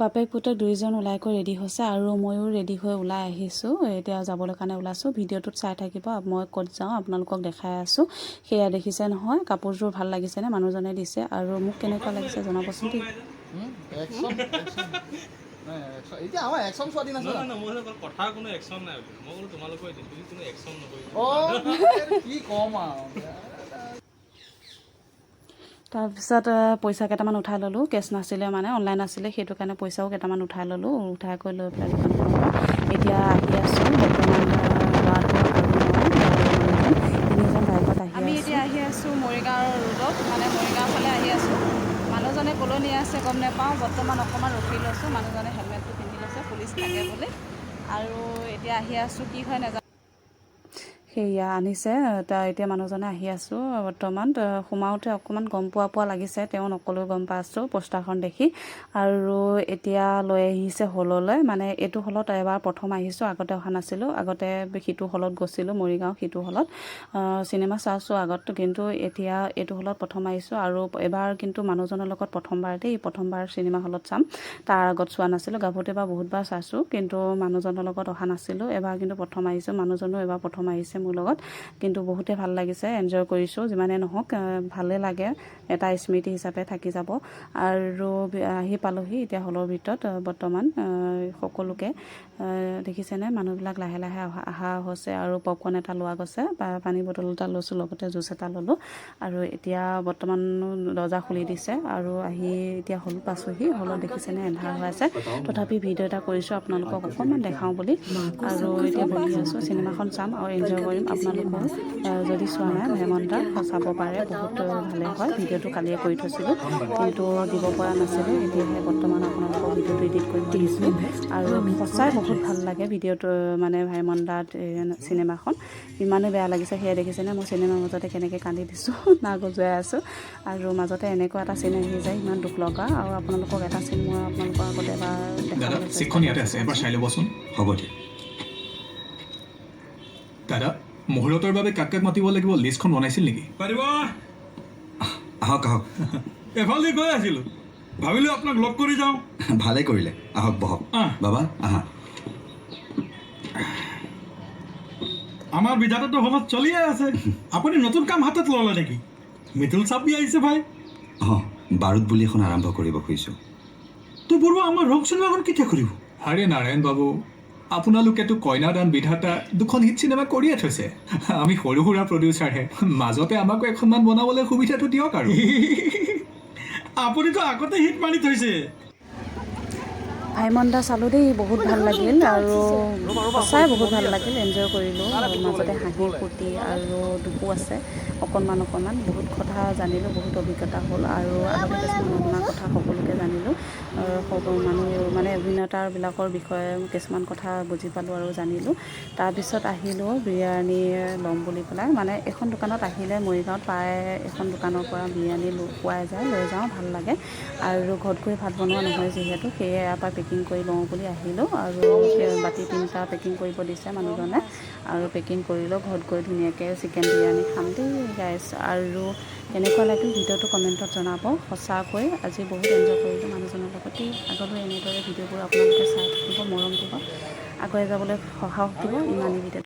বাপেক পুতেক দুইজন ওলাই কৰি ৰেডি হৈছে আৰু ময়ো ৰেডি হৈ ওলাই আহিছোঁ। এতিয়া যাবলৈ কাৰণে ওলাইছোঁ। ভিডিঅ'টোত চাই থাকিব। মই ক'ত যাওঁ আপোনালোকক দেখাই আছোঁ। সেয়া দেখিছে নহয় কাপোৰযোৰ ভাল লাগিছেনে? মানুহজনে দিছে। আৰু মোক কেনেকুৱা লাগিছে জনাবচোন দেই। এতিয়া আমাৰ চোৱা দিন আছে কোনো নাই। মই তোমালোকৰ কি ক'ম আৰু। তাৰপিছত পইচা কেইটামান উঠাই ল'লোঁ। কেছ নাছিলে মানে অনলাইন আছিলে সেইটো কাৰণে পইচাও কেইটামান উঠাই ল'লোঁ উঠাই কৰি লৈ পেলাই দোকানখনৰ পৰা এতিয়া আহি আছোঁ। বৰ্তমান আহ, ল'ৰাটো আৰু মই তিনিজন বাইকত আহি আমি আছোঁ। এতিয়া আহি আছোঁ মৰিগাঁৱৰ ৰোডত মানে মৰিগাঁও ফালে আহি আছোঁ। মানুহজনে ক'লৈ নি আছে গম নাপাওঁ বৰ্তমান অকণমান ৰখি লৈছোঁ। মানুহজনে হেলমেটটো পিন্ধি লৈছে পুলিচ থাকে বুলি আৰু এতিয়া আহি আছোঁ কি হয় নাজানো। সেয়া আনিছে এতিয়া মানুহজনে আহি আছোঁ বৰ্তমান সোমাওঁতে অকণমান গম পোৱা পোৱা লাগিছে তেওঁ নকলেও গম পাইছোঁ পোষ্টাৰখন দেখি। আৰু এতিয়া লৈ আহিছে হললৈ মানে এইটো হলত এবাৰ প্ৰথম আহিছোঁ আগতে অহা নাছিলোঁ আগতে সিটো হলত গৈছিলোঁ মৰিগাঁও সিটো হলত। চিনেমা চাইছোঁ আগত কিন্তু এতিয়া এইটো হলত প্ৰথম আহিছোঁ আৰু এবাৰ কিন্তু মানুহজনৰ লগত প্ৰথমবাৰ দেই প্ৰথমবাৰ চিনেমা হলত চাম। তাৰ আগত চোৱা নাছিলোঁ গাভৰুতে এবাৰ বহুতবাৰ চাইছোঁ কিন্তু মানুহজনৰ লগত অহা নাছিলোঁ এবাৰ কিন্তু প্ৰথম আহিছোঁ মানুহজনো এবাৰ প্ৰথম আহিছে মোৰ লগত। কিন্তু বহুতে ভাল লাগিছে এনজয় কৰিছোঁ যিমানে নহওক ভালে লাগে এটা স্মৃতি হিচাপে থাকি যাব। আৰু বি- আহি পালোহি এতিয়া হলৰ ভিতৰত বৰ্তমান সকলোকে। দেখিছেনে? মানুহবিলাক লাহে লাহে অহা অহা হৈছে আৰু পপকৰ্ণ এটা লোৱা গৈছে পা- পানী বটল এটা লৈছোঁ লগতে জুচ এটা ল'লোঁ। আৰু এতিয়া বৰ্তমান দৰ্জা খুলি দিছে আৰু আহি এতিয়া হল পাইছোঁহি হলত দেখিছেনে? এন্ধাৰ হৈ আছে। তথাপি ভিডিঅ' এটা কৰিছোঁ আপোনালোকক অকণমান দেখাওঁ বুলি। আৰু এতিয়া বহি আছোঁ চিনেমাখন চাম আৰু এনজয় কৰিম আপোনালোকেও আহ, যদি চোৱা নাই ভেমন্তা চাব পাৰে বহুত ভালে হয়। ভিডিঅ'টো কালিয়ে কৰি থৈছিলোঁ কিন্তু দিব পৰা নাছিলোঁ। এতিয়াহে বৰ্তমান আপোনালোকক ভিডিঅ'টো এডিট কৰি দিছোঁ। আৰু সঁচাই বহুত ভালো লাগে ভিডিঅ'টো মানে ভাইমন্দাত চিনেমাখন। ইমানেই বেয়া লাগিছে সেয়া দেখিছেনে মই চিনেমাৰ মাজতে কেনেকৈ কান্দি দিছোঁ না গজুৱাই আছোঁ। আৰু মাজতে এনেকুৱা এটা চিন আহি যায় ইমান দুখ লগা। আৰু আপোনালোকক এটা চিন মই আপোনালোকৰ আগতে এবাৰ দাদা দেখাবলৈ চেষ্টা চিটখন ইয়াতে আছে কৰিছোঁ। এবাৰ চাই ল'বচোন হ'ব দিয়া দাদা মুহূৰ্তৰ বাবে কাক কাক মাতিব লাগিব লিষ্টখন বনাইছিল নেকি? পাৰিব? আহক আহক। এফালে গৈ আছিলোঁ। ভাবিলোঁ আপোনাক লগ কৰি যাওঁ। ভালে কৰিলে। আহক বহক। বাবা আহা। আমাৰ বিধাতাটো হলত চলিয়ে আছে। আপুনি নতুন কাম হাতত ল'লে নেকি? মিতুল চাপি আহিছে ভাই। অঁ বাৰুদ বুলি এখন আৰম্ভ কৰিব খুজিছোঁ। তো বৰুৱা আমাৰ ৰং চিনেমাখন কেতিয়া কৰিব আৰে নাৰায়ণ বাবু আপোনালোকেতো কইনাদান বিধাতা দুখন হিট চিনেমা কৰিয়ে থৈছে। আমি সৰু সুৰা প্ৰডিউচাৰহে মাজতে আমাকো এখনমান বনাবলৈ সুবিধাটো দিয়ক আৰু। আপুনিতো আগতে হিট মাৰি থৈছে। ভাইমন্দা চালোঁ দেই, বহুত ভালো লাগিল আৰু সঁচাই বহুত ভালো লাগিল এনজয় কৰিলোঁ। মাজতে হাঁহি ফূৰ্তি আৰু দুখো আছে, অকণমান অকণমান। বহুত কথা জানিলোঁ, বহুত অভিজ্ঞতা হ'ল আৰু আগতে কিছুমান কথা সকলোকে জানিলোঁ। সকলো মানুহ মানে অভিনেতাবিলাকৰ বিষয়ে কিছুমান কথা বুজি পালোঁ আৰু জানিলোঁ। তাৰপিছত আহিলোঁ বিৰিয়ানী ল'ম বুলি পেলাই। মানে এখন দোকানত আহিলে মৰিগাঁৱত প্ৰায় এখন দোকানৰ পৰা বিৰিয়ানী পোৱাই যায় লৈ যাওঁ ভাল লাগে। আৰু ঘৰত গৈ ভাত বনোৱা নহয় যিহেতু সেয়ে ইয়াৰ পৰা পেকিং কৰি লওঁ বুলি আহিলোঁ। আৰু বাতি তিনিটা পেকিং কৰিব দিছে মানুহজনে। আৰু পেকিং কৰিলোঁ ঘৰত গৈ ধুনীয়াকৈ চিকেন বিৰিয়ানী খাম দেই গাইছ আৰু কেনেকুৱা লাগিল, ভিডিঅ'টো কমেণ্টত জনাব। সঁচাকৈ আজি বহুত এনজয় কৰিলোঁ মানুহজনৰ লগতে। আগলৈ এনেদৰে ভিডিঅ'বোৰ আপোনালোকে চাই থাকিব, মৰম দিব, আগুৱাই যাবলৈ সাহস দিব ইমানেই ভিডিঅ'টো